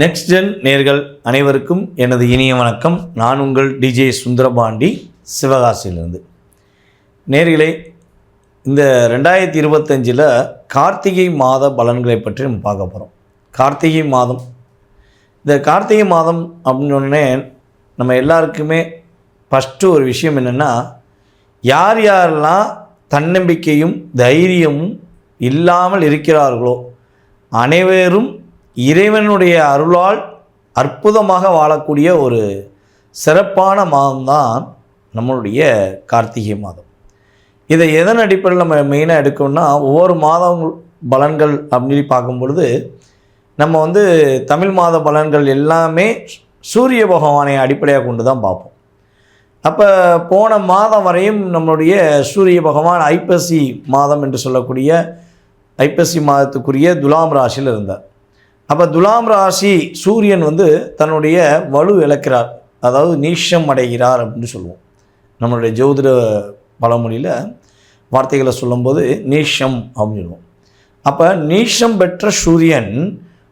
Next gen நேர்கள் அனைவருக்கும் எனது இனிய வணக்கம். நான் உங்கள் டிஜே சுந்தரபாண்டி சிவகாசியிலிருந்து. நேர்களே இந்த ரெண்டாயிரத்தி இருபத்தஞ்சில் கார்த்திகை மாத பலன்களை பற்றி நம்ம பார்க்க போகிறோம் கார்த்திகை மாதம். இந்த கார்த்திகை மாதம் அப்படின்னு நம்ம எல்லாருக்குமே ஃபஸ்ட்டு ஒரு விஷயம் என்னென்னா யார் யாரெல்லாம் தன்னம்பிக்கையும் தைரியமும் இல்லாமல் இருக்கிறார்களோ அனைவரும் இறைவனுடைய அருளால் அற்புதமாக வாழக்கூடிய ஒரு சிறப்பான மாதம்தான் நம்மளுடைய கார்த்திகை மாதம். இதை எதன் அடிப்படையில் நம்ம மெயினாக எடுக்கணும்னா ஒவ்வொரு மாதம் பலன்கள் அப்படின்னு பார்க்கும் பொழுது நம்ம வந்து தமிழ் மாத பலன்கள் எல்லாமே சூரிய பகவானை அடிப்படையாக கொண்டு தான் பார்ப்போம். அப்போ போன மாதம் வரையும் நம்மளுடைய சூரிய பகவான் ஐப்பசி மாதம் என்று சொல்லக்கூடிய ஐப்பசி மாதத்துக்குரிய துலாம் ராசியில் இருந்தார். அப்போ துலாம் ராசி சூரியன் வந்து தன்னுடைய வலு இழக்கிறார். அதாவது நீஷம் அடைகிறார் அப்படின்னு சொல்லுவோம். நம்மளுடைய ஜோதிட பழமொழியில் வார்த்தைகளை சொல்லும்போது நீஷம் அப்படின்னு சொல்லுவோம். அப்போ நீஷம் பெற்ற சூரியன்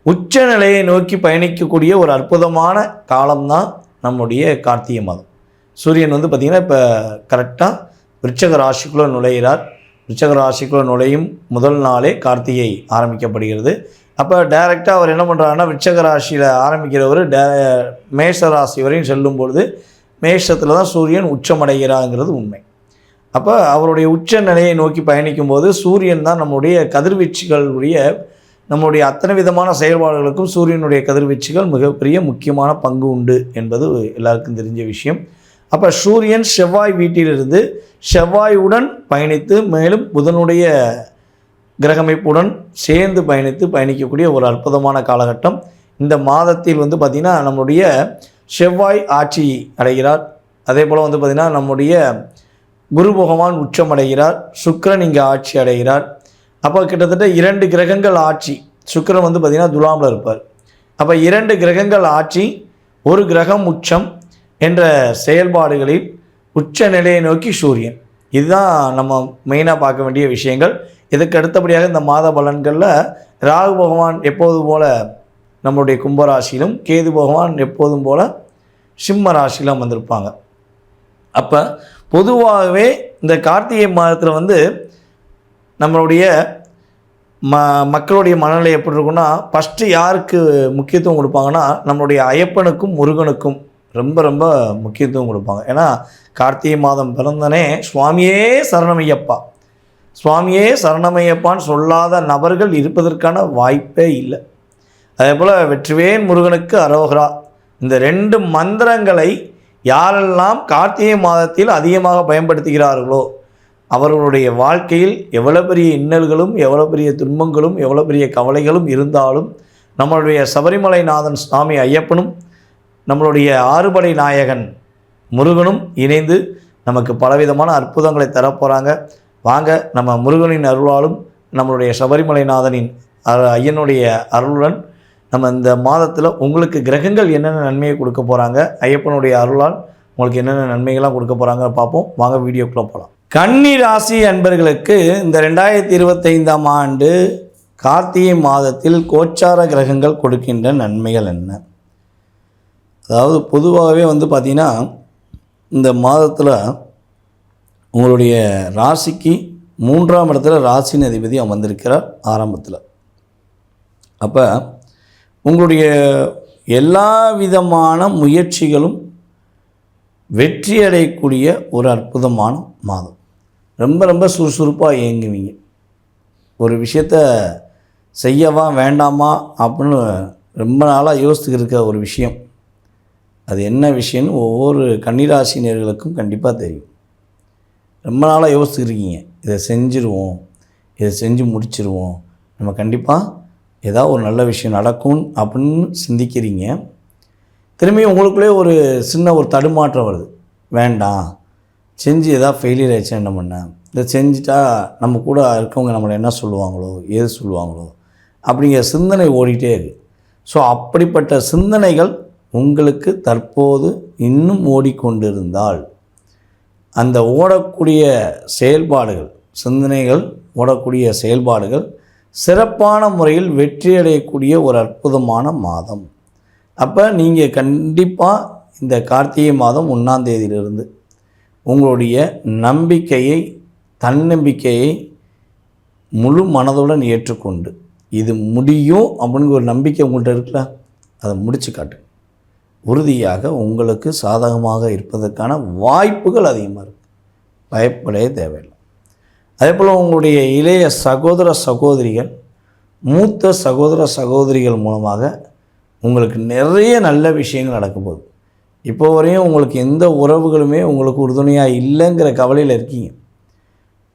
உச்ச நிலையை நோக்கி பயணிக்கக்கூடிய ஒரு அற்புதமான காலம்தான் நம்முடைய கார்த்திகை மாதம். சூரியன் வந்து பார்த்திங்கன்னா இப்போ கரெக்டாக விருச்சக ராசிக்குள்ளே நுழைகிறார் விருச்சக ராசிக்குள்ளே நுழையும் முதல் நாளே கார்த்திகை ஆரம்பிக்கப்படுகிறது. அப்போ டைரெக்டாக அவர் என்ன பண்ணுறாங்கன்னா விருச்சக ராசியில் ஆரம்பிக்கிறவர் டே மேஷ ராசி வரையும் செல்லும் பொழுது மேஷத்தில் தான் சூரியன் உச்சமடைகிறாங்கிறது உண்மை. அப்போ அவருடைய உச்ச நிலையை நோக்கி பயணிக்கும் போது சூரியன் தான் நம்முடைய கதிர்வீச்சுகளுடைய நம்முடைய அத்தனை விதமான செயல்பாடுகளுக்கும் சூரியனுடைய கதிர்வீச்சுகள் மிகப்பெரிய முக்கியமான பங்கு உண்டு என்பது எல்லாருக்கும் தெரிஞ்ச விஷயம். அப்போ சூரியன் செவ்வாய் வீட்டிலிருந்து செவ்வாயுடன் பயணித்து மேலும் புதனுடைய கிரகமைப்புடன் சேர்ந்து பயணித்து பயணிக்கக்கூடிய ஒரு அற்புதமான காலகட்டம். இந்த மாதத்தில் வந்து பார்த்திங்கன்னா நம்முடைய செவ்வாய் ஆட்சி அடைகிறார். அதே போல் வந்து பார்த்திங்கன்னா நம்முடைய குரு பகவான் உச்சமடைகிறார் சுக்கரன் இங்கே ஆட்சி அடைகிறார். அப்போ கிட்டத்தட்ட இரண்டு கிரகங்கள் ஆட்சி. சுக்கிரன் வந்து பார்த்திங்கன்னா துலாமில் இருப்பார். அப்போ இரண்டு கிரகங்கள் ஆட்சி ஒரு கிரகம் உச்சம் என்ற செயல்பாடுகளில் உச்ச நிலையை நோக்கி சூரியன். இதுதான் நம்ம மெயினாக பார்க்க வேண்டிய விஷயங்கள். இதுக்கு அடுத்தபடியாக இந்த மாத பலன்களில் ராகு பகவான் எப்போது போல் நம்மளுடைய கும்பராசியிலும் கேது பகவான் எப்போதும் போல் சிம்ம ராசியிலும் வந்திருப்பாங்க. அப்போ பொதுவாகவே இந்த கார்த்திகை மாதத்தில் வந்து நம்மளுடைய ம மக்களுடைய மனநிலை எப்படி இருக்குன்னா ஃபஸ்ட்டு யாருக்கு முக்கியத்துவம் கொடுப்பாங்கன்னா நம்மளுடைய ஐயப்பனுக்கும் முருகனுக்கும் ரொம்ப ரொம்ப முக்கியத்துவம் கொடுப்பாங்க. ஏன்னா கார்த்திகை மாதம் பிறந்தனே சுவாமியே சரணமையப்பா. சுவாமியே சரணமையப்பான்னு சொல்லாத நபர்கள் இருப்பதற்கான வாய்ப்பே இல்லை. அதே போல் வெற்றிவேன் முருகனுக்கு அரோகரா. இந்த ரெண்டு மந்திரங்களை யாரெல்லாம் கார்த்திகை மாதத்தில் அதிகமாக பயன்படுத்துகிறார்களோ அவர்களுடைய வாழ்க்கையில் எவ்வளோ பெரிய இன்னல்களும் எவ்வளோ பெரிய துன்பங்களும் எவ்வளோ பெரிய கவலைகளும் இருந்தாலும் நம்மளுடைய சபரிமலைநாதன் சுவாமி ஐயப்பனும் நம்மளுடைய ஆறுபடை நாயகன் முருகனும் இணைந்து நமக்கு பலவிதமான அற்புதங்களை தரப்போகிறாங்க வாங்க நம்ம முருகனின் அருளாலும் நம்மளுடைய சபரிமலைநாதனின் ஐயனுடைய அருளுடன் நம்ம இந்த மாதத்தில் உங்களுக்கு கிரகங்கள் என்னென்ன நன்மையை கொடுக்க போகிறாங்க ஐயப்பனுடைய அருளால் உங்களுக்கு என்னென்ன நன்மைகள்லாம் கொடுக்க போகிறாங்க பார்ப்போம். வாங்க வீடியோக்குள்ளே போகலாம் கன்னி ராசி அன்பர்களுக்கு இந்த ரெண்டாயிரத்தி இருபத்தைந்தாம் ஆண்டு கார்த்திகை மாதத்தில் கோச்சார கிரகங்கள் கொடுக்கின்ற நன்மைகள் என்ன? அதாவது பொதுவாகவே வந்து பார்த்திங்கன்னா இந்த மாதத்தில் உங்களுடைய ராசிக்கு மூன்றாம் இடத்துல ராசின் அதிபதி அமர்ந்திருக்கிறார் ஆரம்பத்தில். அப்போ உங்களுடைய எல்லா விதமான முயற்சிகளும் வெற்றி அடையக்கூடிய ஒரு அற்புதமான மாதம். ரொம்ப ரொம்ப சுறுசுறுப்பாக இயங்குவீங்க. ஒரு விஷயத்த செய்யவா வேண்டாமா அப்படின்னு ரொம்ப நாளாக யோசித்துக்கிருக்க ஒரு விஷயம். அது என்ன விஷயம்னு ஒவ்வொரு கன்னிராசினியர்களுக்கும் கண்டிப்பாக தெரியும். ரொம்ப நாளாக யோசிச்சுருக்கீங்க இதை செஞ்சுருவோம் இதை செஞ்சு முடிச்சிருவோம். நம்ம கண்டிப்பாக ஏதாவது ஒரு நல்ல விஷயம் நடக்கும் அப்படின்னு சிந்திக்கிறீங்க. திரும்பியும் உங்களுக்குள்ளே ஒரு சின்ன ஒரு தடுமாற்றம் வருது. வேண்டாம் செஞ்சு எதாவது ஃபெயிலியர் ஆயிடுச்சு என்ன பண்ண? இதை செஞ்சுட்டா நம்ம கூட இருக்கவங்க நம்மளை என்ன சொல்லுவாங்களோ ஏது சொல்லுவாங்களோ அப்படிங்கிற சிந்தனை ஓடிட்டே இருக்குது ஸோ அப்படிப்பட்ட சிந்தனைகள் உங்களுக்கு தற்போது இன்னும் ஓடிக்கொண்டிருந்தால் அந்த ஓடக்கூடிய செயல்பாடுகள் சிந்தனைகள் ஓடக்கூடிய செயல்பாடுகள் சிறப்பான முறையில் வெற்றியடையக்கூடிய ஒரு அற்புதமான மாதம். அப்போ நீங்கள் கண்டிப்பாக இந்த கார்த்திகை மாதம் ஒன்றாம் தேதியிலிருந்து உங்களுடைய நம்பிக்கையை தன்னம்பிக்கையை முழு மனதுடன் ஏற்றுக்கொண்டு இது முடியும் அப்படிங்கிற ஒரு நம்பிக்கை உங்கள்கிட்ட இருக்குல்ல? அதை முடிச்சு காட்டு உறுதியாக உங்களுக்கு சாதகமாக இருப்பதற்கான வாய்ப்புகள் அதிகமாக இருக்குது பயப்படவே தேவையில்லை. அதே போல் உங்களுடைய இளைய சகோதர சகோதரிகள் மூத்த சகோதர சகோதரிகள் மூலமாக உங்களுக்கு நிறைய நல்ல விஷயங்கள் நடக்க போகுது. இப்போ வரையும் உங்களுக்கு எந்த உறவுகளுமே உங்களுக்கு உறுதுணையாக இல்லைங்கிற கவலையில் இருக்கீங்க.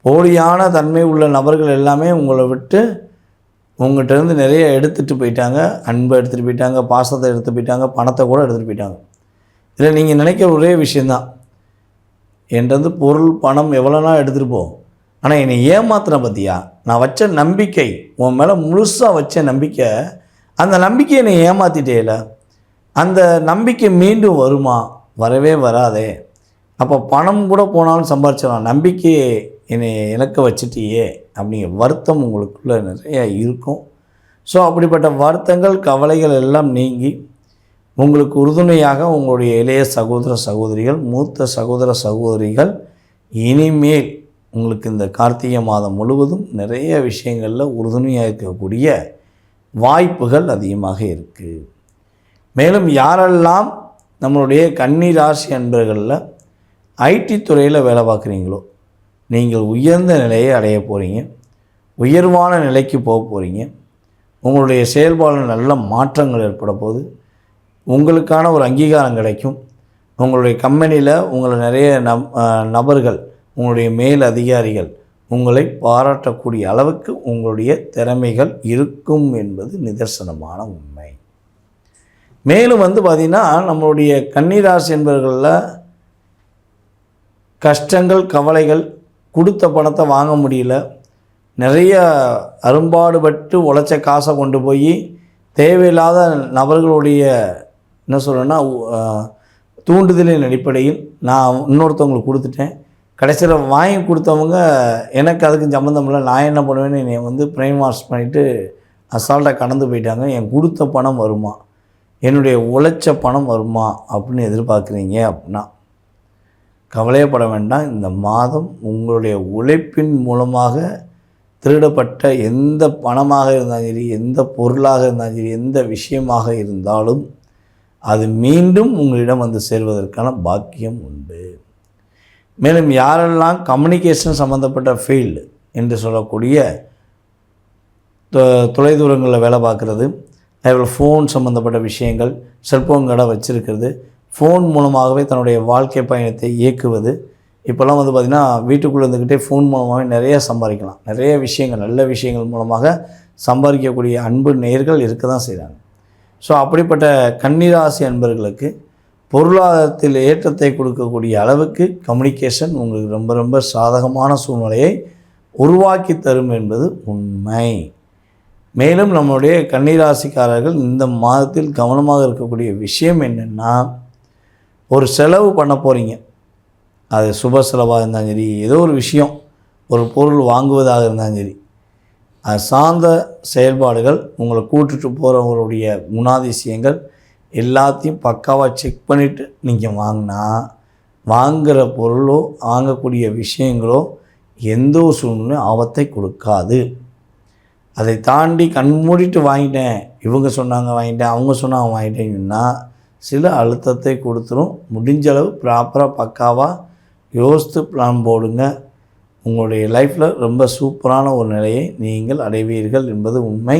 போலியான தன்மை உள்ள நபர்கள் எல்லாமே உங்களை விட்டு உங்கள்கிட்டருந்து நிறைய எடுத்துகிட்டு போயிட்டாங்க அன்பை எடுத்துகிட்டு போயிட்டாங்க பாசத்தை எடுத்து போயிட்டாங்க பணத்தை கூட எடுத்துகிட்டு போயிட்டாங்க. இதில் நீங்கள் நினைக்கிற ஒரே விஷயந்தான் என்கிட்ட பொருள் பணம் எவ்வளோனா எடுத்துகிட்டு போ. ஆனால் என்னை ஏமாத்துன பார்த்தியா நான் வச்ச நம்பிக்கை உன் மேலே முழுசாக வச்ச நம்பிக்கை அந்த நம்பிக்கையை என்னை ஏமாற்றிட்டேல அந்த நம்பிக்கை மீண்டும் வருமா? வரவே வராதே. அப்போ பணம் கூட போனாலும் சம்பாரிச்சிடலாம். நம்பிக்கையை என்னை இழக்க வச்சுட்டியே அப்படிங்கிற வருத்தம் உங்களுக்குள்ளே நிறையா இருக்கும். ஸோ அப்படிப்பட்ட வருத்தங்கள் கவலைகள் எல்லாம் நீங்கி உங்களுக்கு உறுதுணையாக உங்களுடைய இளைய சகோதர சகோதரிகள் மூத்த சகோதர சகோதரிகள் இனிமேல் உங்களுக்கு இந்த கார்த்திகை மாதம் முழுவதும் நிறைய விஷயங்களில் உறுதுணையாக இருக்கக்கூடிய வாய்ப்புகள் அதிகமாக இருக்குது மேலும் யாரெல்லாம் நம்மளுடைய கன்னி ராசி அன்பர்களில் ஐடி துறையில் வேலை பார்க்குறீங்களோ நீங்கள் உயர்ந்த நிலையை அடைய போகிறீங்க உயர்வான நிலைக்கு போக போகிறீங்க உங்களுடைய செயல்பாடில் நல்ல மாற்றங்கள் ஏற்பட போகுது. உங்களுக்கான ஒரு அங்கீகாரம் கிடைக்கும். உங்களுடைய கம்பெனியில் உங்களை நிறைய நம் நபர்கள் உங்களுடைய மேல் அதிகாரிகள் உங்களை பாராட்டக்கூடிய அளவுக்கு உங்களுடைய திறமைகள் இருக்கும் என்பது நிதர்சனமான உண்மை. மேலும் வந்து பார்த்திங்கன்னா நம்மளுடைய கன்னிராசி என்பவர்களில் கஷ்டங்கள் கவலைகள் கொடுத்த பணத்தை வாங்க முடியல. நிறைய அரும்பாடுபட்டு உழைச்ச காசை கொண்டு போய் தேவையில்லாத நபர்களுடைய என்ன சொல்கிறேன்னா தூண்டுதலின் அடிப்படையில் நான் இன்னொருத்தவங்களுக்கு கொடுத்துட்டேன். கடைசியில் வாங்கி கொடுத்தவங்க எனக்கு அதுக்கு சம்மந்தம் இல்லை. நான் என்ன பண்ணுவேன்னு என்னை வந்து பிரைம் வாஷ் பண்ணிவிட்டு அசால்ட்டாக கடந்து போயிட்டாங்க. என் கொடுத்த பணம் வருமா? என்னுடைய உழைச்ச பணம் வருமா? அப்படின்னு எதிர்பார்க்குறீங்க அப்படின்னா. கவலையப்பட வேண்டாம். இந்த மாதம் உங்களுடைய உழைப்பின் மூலமாக திருடப்பட்ட எந்த பணமாக இருந்தாலும் சரி எந்த பொருளாக இருந்தாலும் சரி எந்த விஷயமாக இருந்தாலும் அது மீண்டும் உங்களிடம் வந்து சேர்வதற்கான பாக்கியம் உண்டு. மேலும் யாரெல்லாம் கம்யூனிகேஷன் சம்மந்தப்பட்ட ஃபீல்டு என்று சொல்லக்கூடிய தொலைதூரங்களில் வேலை பார்க்குறது அதேபோல் ஃபோன் சம்மந்தப்பட்ட விஷயங்கள் செல்ஃபோன் கடை வச்சுருக்கிறது ஃபோன் மூலமாகவே தன்னுடைய வாழ்க்கை பயணத்தை இயக்குவது. இப்போல்லாம் வந்து பார்த்திங்கன்னா வீட்டுக்குள்ளே இருந்துக்கிட்டே ஃபோன் மூலமாகவே நிறைய சம்பாதிக்கலாம். நிறைய விஷயங்கள் நல்ல விஷயங்கள் மூலமாக சம்பாதிக்கக்கூடிய அன்பு நேர்கள் இருக்க தான் செய்கிறாங்க ஸோ அப்படிப்பட்ட கன்னிராசி அன்பர்களுக்கு பொருளாதாரத்தில் ஏற்றத்தை கொடுக்கக்கூடிய அளவுக்கு கம்யூனிகேஷன் உங்களுக்கு ரொம்ப ரொம்ப சாதகமான சூழ்நிலையை உருவாக்கி தரும் என்பது உண்மை. மேலும் நம்மளுடைய கன்னிராசிக்காரர்கள் இந்த மாதத்தில் கவனமாக இருக்கக்கூடிய விஷயம் என்னென்னா ஒரு செலவு பண்ண போகிறீங்க அது சுப செலவாக இருந்தாலும் சரி ஏதோ ஒரு விஷயம் ஒரு பொருள் வாங்குவதாக இருந்தாலும் சரி அது சார்ந்த செயல்பாடுகள் உங்களை கூட்டுட்டு போகிறவங்களுடைய குணாதிசயங்கள் எல்லாத்தையும் பக்காவாக செக் பண்ணிவிட்டு நீங்கள் வாங்கினா வாங்குகிற பொருளோ வாங்கக்கூடிய விஷயங்களோ எந்த ஒரு சூழ்நிலையும் ஆபத்தை கொடுக்காது. அதை தாண்டி கண் மூடிட்டு வாங்கிட்டேன். இவங்க சொன்னாங்க வாங்கிட்டேன் அவங்க சொன்னாங்க வாங்கிட்டேங்கன்னா சில அழுத்தத்தை கொடுத்துரும். முடிஞ்ச அளவு ப்ராப்பராக பக்காவாக யோசித்து பிளான் போடுங்க. உங்களுடைய லைஃப்பில் ரொம்ப சூப்பரான ஒரு நிலையை நீங்கள் அடைவீர்கள் என்பது உண்மை.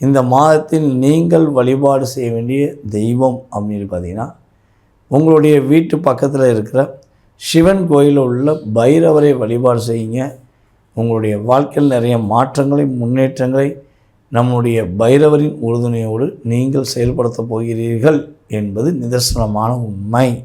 இந்த மாதத்தில் நீங்கள் வழிபாடு செய்ய வேண்டிய தெய்வம் அப்படின்னு பார்த்தீங்கன்னா உங்களுடைய வீட்டு பக்கத்தில் இருக்கிற சிவன் கோயிலில் உள்ள பைரவரை வழிபாடு செய்யுங்க. உங்களுடைய வாழ்க்கையில் நிறைய மாற்றங்களை முன்னேற்றங்களை நம்முடைய பைரவரின் உறுதுணையோடு நீங்கள் செயல்படுத்தப் போகிறீர்கள். என்பது நிதர்சனமான உண்மை.